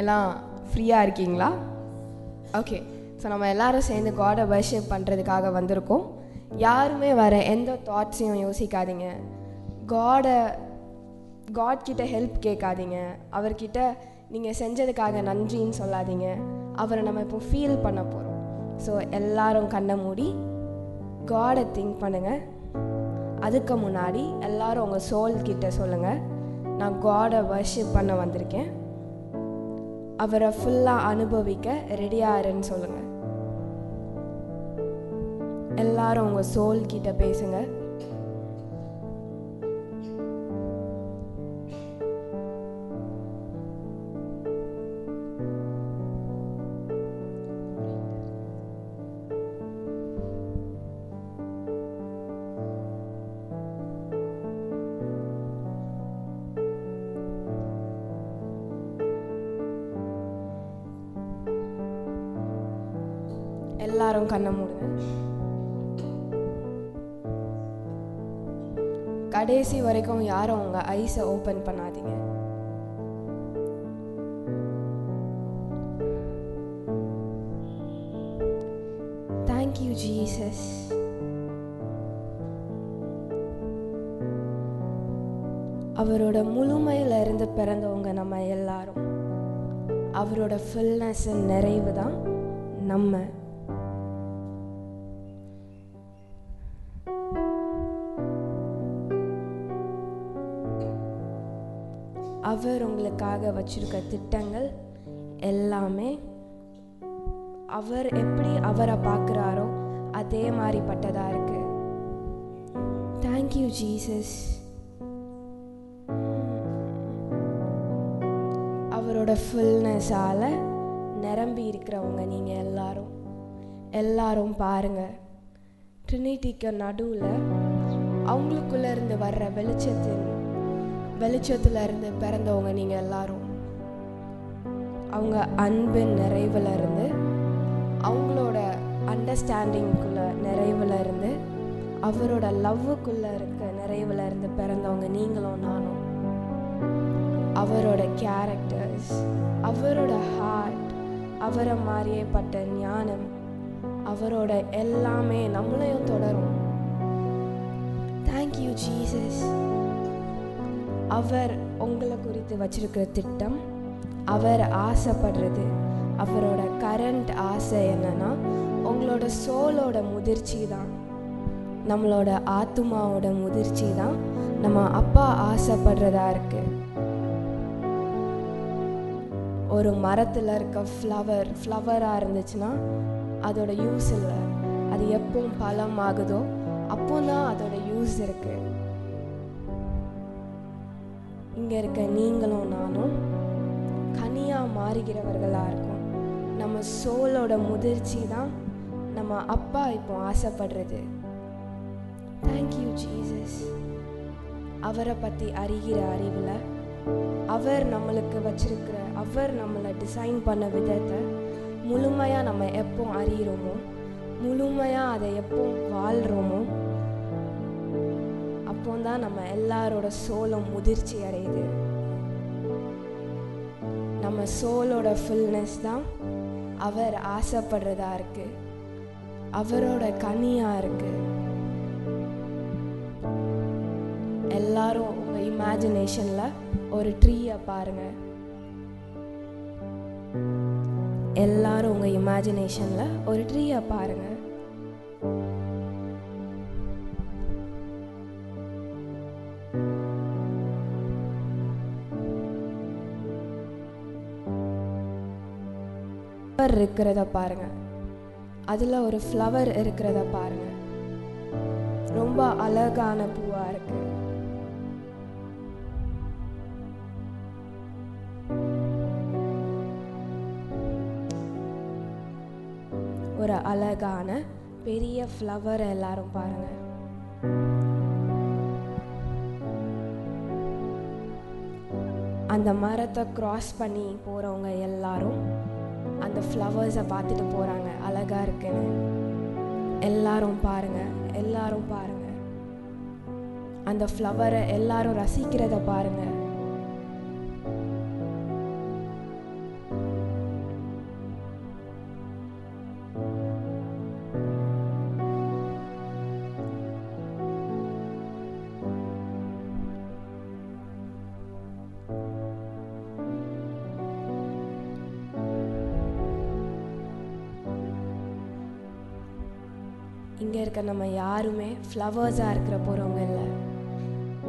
எல்லாம் ஃப்ரீயாக இருக்கீங்களா? ஓகே ஸோ நம்ம எல்லாரும் சேர்ந்து காடை வர்ஷிப் பண்ணுறதுக்காக வந்திருக்கோம். யாருமே வர எந்த தாட்ஸையும் யோசிக்காதீங்க. காடை காட்கிட்ட ஹெல்ப் கேட்காதீங்க. அவர்கிட்ட நீங்கள் செஞ்சதுக்காக நன்றின்னு சொல்லாதீங்க. அவரை நம்ம இப்போ ஃபீல் பண்ண போகிறோம் ஸோ எல்லாரும் கண்ணை மூடி காடை திங்க் பண்ணுங்கள் அதுக்கு முன்னாடி எல்லாரும் உங்கள் சோல் கிட்ட சொல்லுங்கள் நான் காடை வர்ஷிப் பண்ண வந்திருக்கேன். அவரை ஃபுல்லாக அனுபவிக்க ரெடியாகிறேன்னு சொல்லுங்கள் எல்லாரும் உங்கள் சோல் கிட்ட பேசுங்க. எல்லாரும் கண்ணை மூடுங்க. கடைசி வரைக்கும் யாரும் உங்க ஐஸை ஓப்பன் பண்ணாதீங்க. தேங்க்யூ ஜீசஸ் அவரோட முழுமையில இருந்து பிறந்தவங்க நம்ம எல்லாரும். அவரோட ஃபுல்னஸ் நிறைவு தான் நம்ம அவர் உங்களுக்காக வச்சிருக்க திட்டங்கள் எல்லாமே அவர் எப்படி அவரை பார்க்குறாரோ அதே மாதிரிப்பட்டதாக இருக்கு. தேங்க்யூ ஜீசஸ் அவரோட ஃபுல்னஸால் நிரம்பி இருக்கிறவங்க நீங்கள் எல்லாரும். எல்லாரும் பாருங்கள் ட்ரினிட்டிக்கு நடுவில் அவங்களுக்குள்ளே இருந்து வர்ற வெளிச்சத்தின் வெளிச்சத்துல இருந்து பிறந்தவங்க நீங்கள் எல்லாரும். அவங்க அன்பின் நிறைவில் இருந்து அவங்களோட அண்டர்ஸ்டாண்டிங்குள்ள நிறைவில் இருந்து அவரோட லவ்வுக்குள்ளே இருக்க நிறைவில் இருந்து பிறந்தவங்க நீங்களும் நானும். அவரோட கேரக்டர்ஸ் அவரோட ஹார்ட் அவரை மாதிரியே பட்ட ஞானம் அவரோட எல்லாமே நம்மளையும் தொடரும். தேங்க்யூ ஜீசஸ் அவர் உங்களை குறித்து வச்சிருக்கிற திட்டம் அவர் ஆசைப்படுறது அவரோட கரண்ட் ஆசை என்னன்னா உங்களோட சோலோட முதிர்ச்சி தான். நம்மளோட ஆத்துமாவோட முதிர்ச்சி தான் நம்ம அப்பா ஆசைப்படுறதா இருக்கு. ஒரு மரத்தில் இருக்க ஃப்ளவர் ஃப்ளவராக இருந்துச்சுன்னா அதோட யூஸ் இல்லை. அது எப்போ பழம் ஆகுதோ அப்போ தான் அதோட யூஸ் இருக்குது இங்கே இருக்க நீங்களும் நானும் கனியாக மாறுகிறவர்களாக இருக்கும். நம்ம சோலோட முதிர்ச்சி தான் நம்ம அப்பா இப்போ ஆசைப்படுறது. தேங்க்யூ ஜீசஸ் அவரை பற்றி அறிகிற அறிவில் அவர் நம்மளுக்கு வச்சிருக்கிற அவர் நம்மளை டிசைன் பண்ண விதத்தை முழுமையாக நம்ம எப்போ அறிகிறோமோ முழுமையாக அதை எப்போ வாழ்கிறோமோ அப்போ தான் நம்ம எல்லாரோட சோலும் முதிர்ச்சி அடையுது. நம்ம சோலோட ஃபுல்னஸ் தான் அவர் ஆசைப்படுறதா இருக்கு. அவரோட கனியாக இருக்கு. எல்லாரும் உங்கள் இமேஜினேஷனில் ஒரு ட்ரீயை பாருங்க. எல்லாரும் உங்கள் இமேஜினேஷனில் ஒரு ட்ரீயை பாருங்க. ஃப்ளவர் இருக்கிறத பாருங்க. அதில் ஒரு ஃப்ளவர் இருக்கிறத பாருங்க. ரொம்ப அழகான பூவாக இருக்கு. ஒரு அழகான பெரிய ஃப்ளவர் எல்லாரும் பாருங்க. அந்த மரத்தை கிராஸ் பண்ணி போகிறவங்க எல்லாரும் அந்த ஃப்ளவர்ஸை பார்த்துட்டு போகிறாங்க அழகாக இருக்குன்னு. எல்லாரும் பாருங்கள் எல்லாரும் பாருங்கள் அந்த ஃப்ளவரை எல்லாரும் ரசிக்கிறத பாருங்கள் இங்கே இருக்க நம்ம யாருமே ஃப்ளவர்ஸாக இருக்கிற போகிறவங்க இல்லை.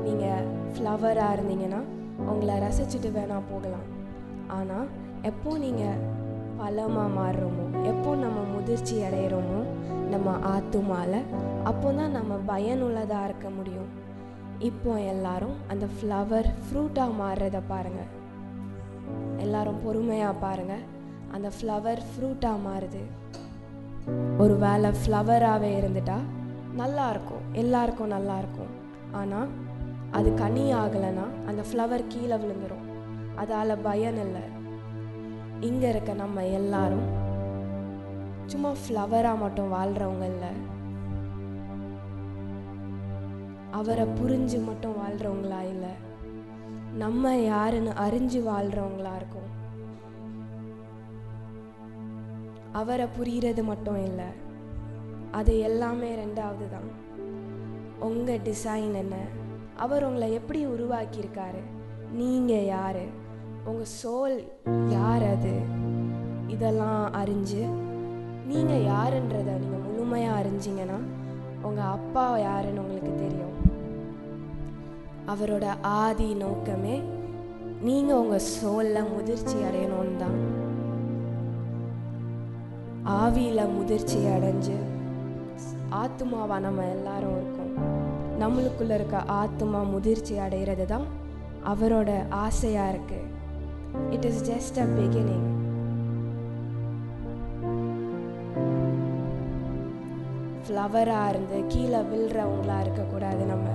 நீங்கள் ஃப்ளவராக இருந்தீங்கன்னா உங்களை ரசிச்சுட்டு வேணால் போகலாம். ஆனால் எப்போ நீங்கள் பழமாக மாறுறோமோ எப்போ நம்ம முதிர்ச்சி அடையிறோமோ நம்ம ஆத்துமால அப்போ தான் நம்ம பயனுள்ளதாக இருக்க முடியும். இப்போ எல்லாரும் அந்த ஃப்ளவர் ஃப்ரூட்டாக மாறுறத பாருங்கள் எல்லாரும் பொறுமையாக பாருங்கள் அந்த ஃப்ளவர் ஃப்ரூட்டாக மாறுது. ஒரு வேளை ஃப்ளவராகவே இருந்துட்டால் நல்லா இருக்கும் எல்லாருக்கும் நல்லா இருக்கும் ஆனால் அது கனி ஆகலைன்னா அந்த ஃப்ளவர் கீழே விழுந்துடும் அதால் பயன் இல்லை. இங்கே இருக்க நம்ம எல்லாரும் சும்மா ஃப்ளவராக மட்டும் வாழ்கிறவங்க இல்லை. அவரை புரிஞ்சு மட்டும் வாழ்கிறவங்களா இல்லை. நம்ம யாருன்னு அறிஞ்சு வாழ்கிறவங்களா இருக்கும். அவரை புரிகிறது மட்டும் இல்லை. அது எல்லாமே ரெண்டாவது தான். உங்கள் டிசைன் என்ன? அவர் உங்களை எப்படி உருவாக்கியிருக்காரு? நீங்கள் யார்? உங்கள் சோல் யார் அது? இதெல்லாம் அறிஞ்சு நீங்கள் யாருன்றதை நீங்கள் முழுமையாக அறிஞ்சிங்கன்னா உங்கள் அப்பா யாருன்னு உங்களுக்கு தெரியும். அவரோட ஆதி நோக்கமே நீங்கள் உங்கள் சோலில் முதிர்ச்சி அடையணும்னு தான். ஆவியில் முதிர்ச்சி அடைஞ்சு ஆத்மாவா நம்ம எல்லாரும் இருக்கோம். நம்மளுக்குள்ள இருக்க ஆத்மா முதிர்ச்சி அடைகிறது தான் அவரோட ஆசையாக இருக்கு. It is just a beginning ஃப்ளவராக இருந்து கீழே விழுறவங்களாக இருக்கக்கூடாது நம்ம.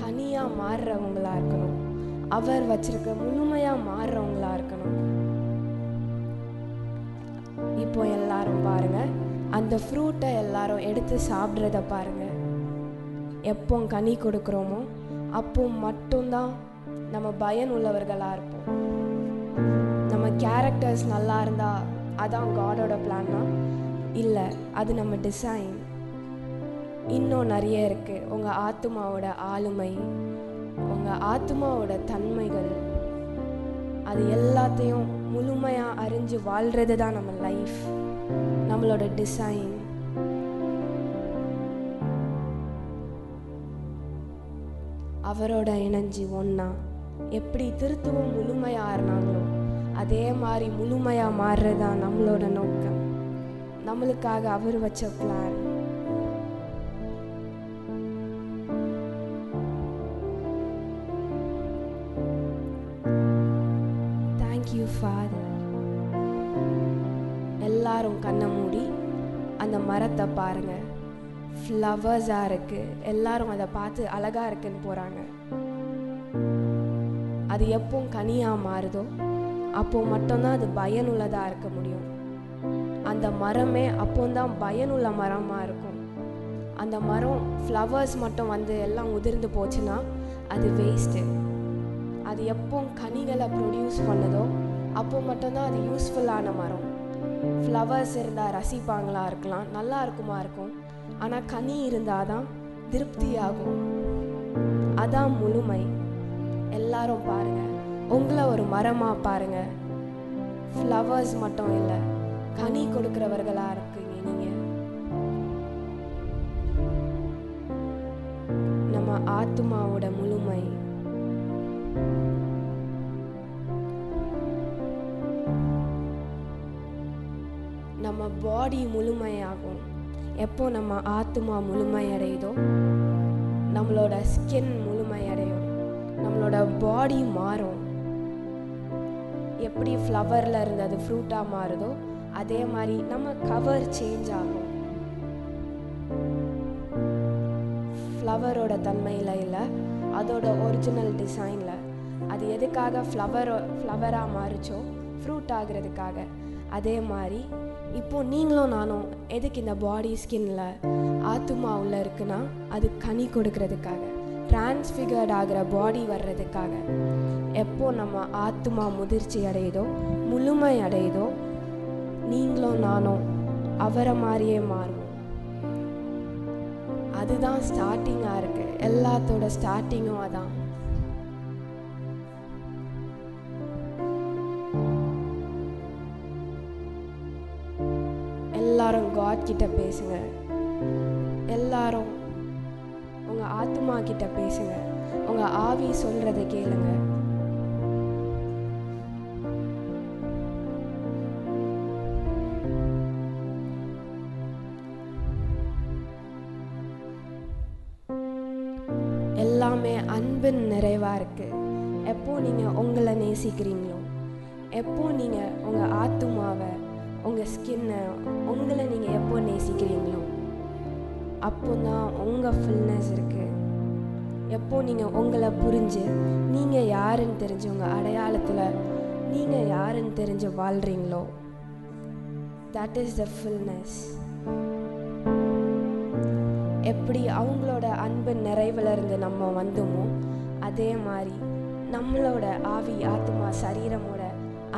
கனியாக மாறுறவங்களாக இருக்கணும். அவர் வச்சிருக்க முழுமையாக மாறுறவங்களாக இருக்கணும். இப்போ எல்லாரும் பாருங்கள் அந்த ஃப்ரூட்டை எல்லாரும் எடுத்து சாப்பிட்றத பாருங்கள் எப்போ கனி கொடுக்குறோமோ அப்போ மட்டும்தான் நம்ம பயன் உள்ளவர்களாக இருப்போம். நம்ம கேரக்டர்ஸ் நல்லா இருந்தால் அதான் காடோட பிளான்னா இல்லை அது நம்ம டிசைன் இன்னும் நிறைய இருக்குது உங்கள் ஆத்மாவோட ஆளுமை உங்கள் ஆத்மாவோட தன்மைகள் அது எல்லாத்தையும் முழுமையாக அறிஞ்சு வாழ்கிறது தான் நம்ம லைஃப் நம்மளோட டிசைன் அவரோட இணைஞ்சி ஒன்றா எப்படி திருத்துவம் முழுமையாறினாங்களோ அதே மாதிரி முழுமையாக மாறுறது தான் நம்மளோட நோக்கம். நம்மளுக்காக அவர் வச்ச பிளான் எல்லாரும் கண்ணை மூடி அந்த மரத்தை பாருங்க. ஃப்ளவர்ஸாக இருக்கு. எல்லாரும் அதை பார்த்து அழகா இருக்குன்னு போகிறாங்க அது எப்போ கனியாக மாறுதோ அப்போ மட்டும்தான் அது பயனுள்ளதாக இருக்க முடியும். அந்த மரமே அப்போந்தான் பயனுள்ள மரமாக இருக்கும். அந்த மரம் ஃப்ளவர்ஸ் மட்டும் வந்து எல்லாம் உதிர்ந்து போச்சுன்னா அது வேஸ்ட்டு அது எப்போ கனிகளை ப்ரொடியூஸ் பண்ணுதோ அப்போ மட்டும்தான் அது யூஸ்ஃபுல்லான மரம். ஃப்ளவர்ஸ் இருந்தால் ரசிப்பாங்களா இருக்கலாம் நல்லா இருக்குமா இருக்கும். ஆனால் கனி இருந்தால் தான் திருப்தியாகும். அதான் முழுமை. எல்லாரும் பாருங்கள் உங்களை ஒரு மரமாக பாருங்கள் ஃப்ளவர்ஸ் மட்டும் இல்லை கனி கொடுக்குறவர்களாக இருக்கீங்க நீங்கள் நம்ம ஆத்மாவோட நம்ம பாடி முழுமையாகும். எப்போ நம்ம ஆத்மா முழுமையடையுதோ நம்மளோட ஸ்கின் முழுமையடையும். நம்மளோட பாடி மாறும். எப்படி ஃப்ளவரில் இருந்து அது ஃப்ரூட்டாக மாறுதோ அதே மாதிரி நம்ம கவர் சேஞ்ச் ஆகும். ஃப்ளவரோட தன்மையில் இல்லை அதோட ஒரிஜினல் டிசைனில் அது எதுக்காக ஃப்ளவர் ஃப்ளவராக மாறிச்சோ ஃப்ரூட் ஆகிறதுக்காக. அதே மாதிரி இப்போ நீங்களும் நானும் எதுக்கு இந்த பாடி ஸ்கின்ல ஆத்துமா உள்ள இருக்குன்னா அது கனி கொடுக்கறதுக்காக டிரான்ஸ்ஃபிகர்ட் ஆகிற பாடி வர்றதுக்காக. எப்போ நம்ம ஆத்துமா முதிர்ச்சி அடையுதோ முழுமை அடையுதோ நீங்களும் நானும் அவரை மாதிரியே மாறுவோம். அதுதான் ஸ்டார்டிங்காக இருக்குது எல்லாத்தோட ஸ்டார்டிங்கும் அதான். எல்லாரும் காட் கிட்ட பேசுங்க. எல்லாரும் உங்கள் ஆத்மா கிட்ட பேசுங்க. உங்கள் ஆவி சொல்கிறத கேளுங்க. எல்லாமே அன்பின் நிறைவாக இருக்குது எப்போ நீங்கள் உங்களை நேசிக்கிறீங்களோ எப்போ நீங்கள் உங்கள் ஆத்துமாவை உங்கள் ஸ்கின்னை உங்களை நீங்கள் எப்போ நேசிக்கிறீங்களோ அப்போ தான் உங்கள் ஃபுல்னஸ் இருக்குது எப்போ நீங்கள் உங்களை புரிஞ்சு நீங்கள் யாருன்னு தெரிஞ்சு உங்கள் அடையாளத்தில் நீங்கள் யாருன்னு தெரிஞ்சு வாழ்கிறீங்களோ தட் இஸ் த ஃபுல்னஸ் எப்படி அவங்களோட அன்பு நிறைவில் இருந்து நம்ம வந்தோமோ அதே மாதிரி நம்மளோட ஆவி ஆத்மா சரீரமோட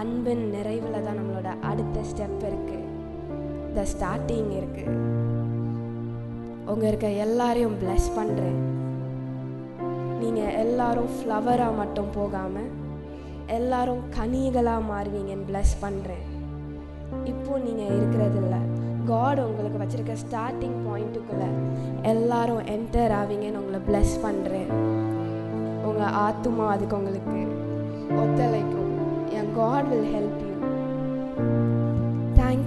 அன்பின் நிறைவில் தான் நம்மளோட அடுத்த ஸ்டெப் இருக்குது த ஸ்டார்டிங் இருக்குது உங்க இருக்க எல்லாரையும் பிளஸ் பண்ணுறேன் நீங்கள் எல்லாரும் ஃப்ளவராக மட்டும் போகாமல் எல்லாரும் கனிகளாக மாறுவீங்கன்னு பிளஸ் பண்ணுறேன் இப்போ நீங்கள் இருக்கிறதில்ல. காட் உங்களுக்கு வச்சிருக்க ஸ்டார்டிங் பாயிண்ட்டுக்குள்ளே எல்லாரும் என்டர் ஆவீங்கன்னு உங்களை பிளஸ் பண்ணுறேன் உங்கள் ஆத்துமா அதுக்கு உங்களுக்கு ஒத்துழைக்கும். God God will help you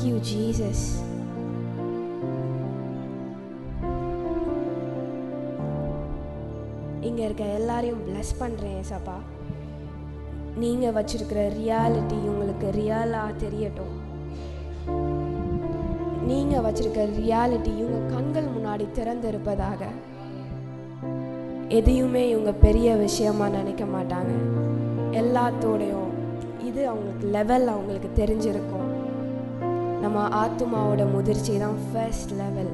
you, Jesus. இங்கே இருக்க எல்லாரையும் பிளஸ் பண்ணுறேன் சபா நீங்கள் வச்சுருக்கிற ரியாலிட்டி உங்களுக்கு ரியலாக தெரியட்டும். நீங்கள் வச்சுருக்க ரியாலிட்டி இவங்க கண்கள் முன்னாடி திறந்திருப்பதாக. எதையுமே இவங்க பெரிய விஷயமா நினைக்க மாட்டாங்க. எல்லாத்தோடையும் இது அவங்களுக்கு லெவல் அவங்களுக்கு தெரிஞ்சிருக்கும். நம்ம ஆத்துமாவோட முதிர்ச்சி தான் first level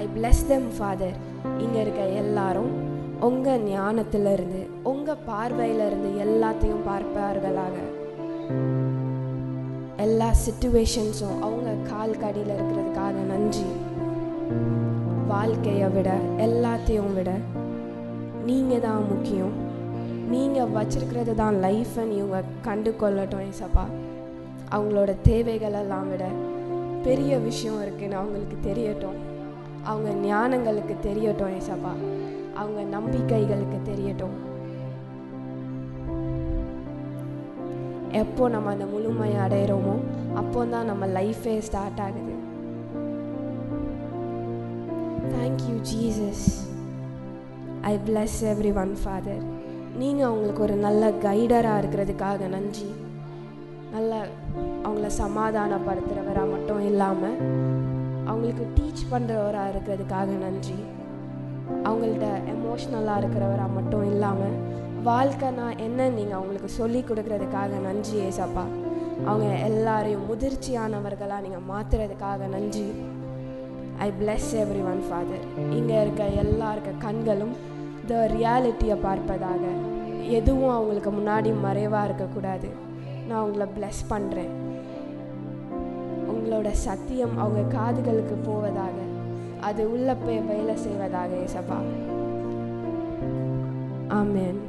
I bless them father இங்கே இருக்க எல்லாரும் உங்கள் ஞானத்திலிருந்து உங்கள் பார்வையிலிருந்து எல்லாத்தையும் பார்ப்பார்களாக. எல்லா சுச்சுவேஷன்ஸும் அவங்க கால் கடியில் இருக்கிறதுக்காக நன்றி. வாழ்க்கையை விட எல்லாத்தையும் விட நீங்கள் தான் முக்கியம். நீங்கள் வச்சுருக்கிறது தான் லைஃப்னு இவங்க கண்டு கொள்ளட்டும் ஏசப்பா. அவங்களோட தேவைகளெல்லாம் விட பெரிய விஷயம் இருக்குதுன்னு அவங்களுக்கு தெரியட்டும். அவங்க ஞானங்களுக்கு தெரியட்டும் ஏசப்பா. அவங்க நம்பிக்கைகளுக்கு தெரியட்டும். எப்போ நம்ம அந்த முழுமையை அடையிறோமோ அப்போ தான் நம்ம லைஃபே ஸ்டார்ட் ஆகுது. Thank you Jesus I bless everyone father நீங்கள் அவங்களுக்கு ஒரு நல்ல கைடராக இருக்கிறதுக்காக நன்றி. நல்ல அவங்கள சமாதானப்படுத்துகிறவராக மட்டும் இல்லாமல் அவங்களுக்கு டீச் பண்ணுறவராக இருக்கிறதுக்காக நன்றி. அவங்கள்ட்ட எமோஷ்னலாக இருக்கிறவராக மட்டும் இல்லாமல் வாழ்க்கைனா என்ன நீங்கள் அவங்களுக்கு சொல்லி கொடுக்கறதுக்காக நன்றி ஏசப்பா. அவங்க எல்லாரையும் முதிர்ச்சியானவர்களாக நீங்கள் மாற்றுறதுக்காக நன்றி. I bless everyone father இங்கே இருக்க எல்லா இருக்க கண்களும் த ரியாலிட்டியை பார்ப்பதாக. எதுவும் அவங்களுக்கு முன்னாடி மறைவாக இருக்கக்கூடாது. நான் உங்களை ப்ளஸ் பண்ணுறேன் உங்களோட சத்தியம் அவங்க காதுகளுக்கு போவதாக. அது உள்ள போய் வேலை செய்வதாக ஏசப்பா. ஆமேன்.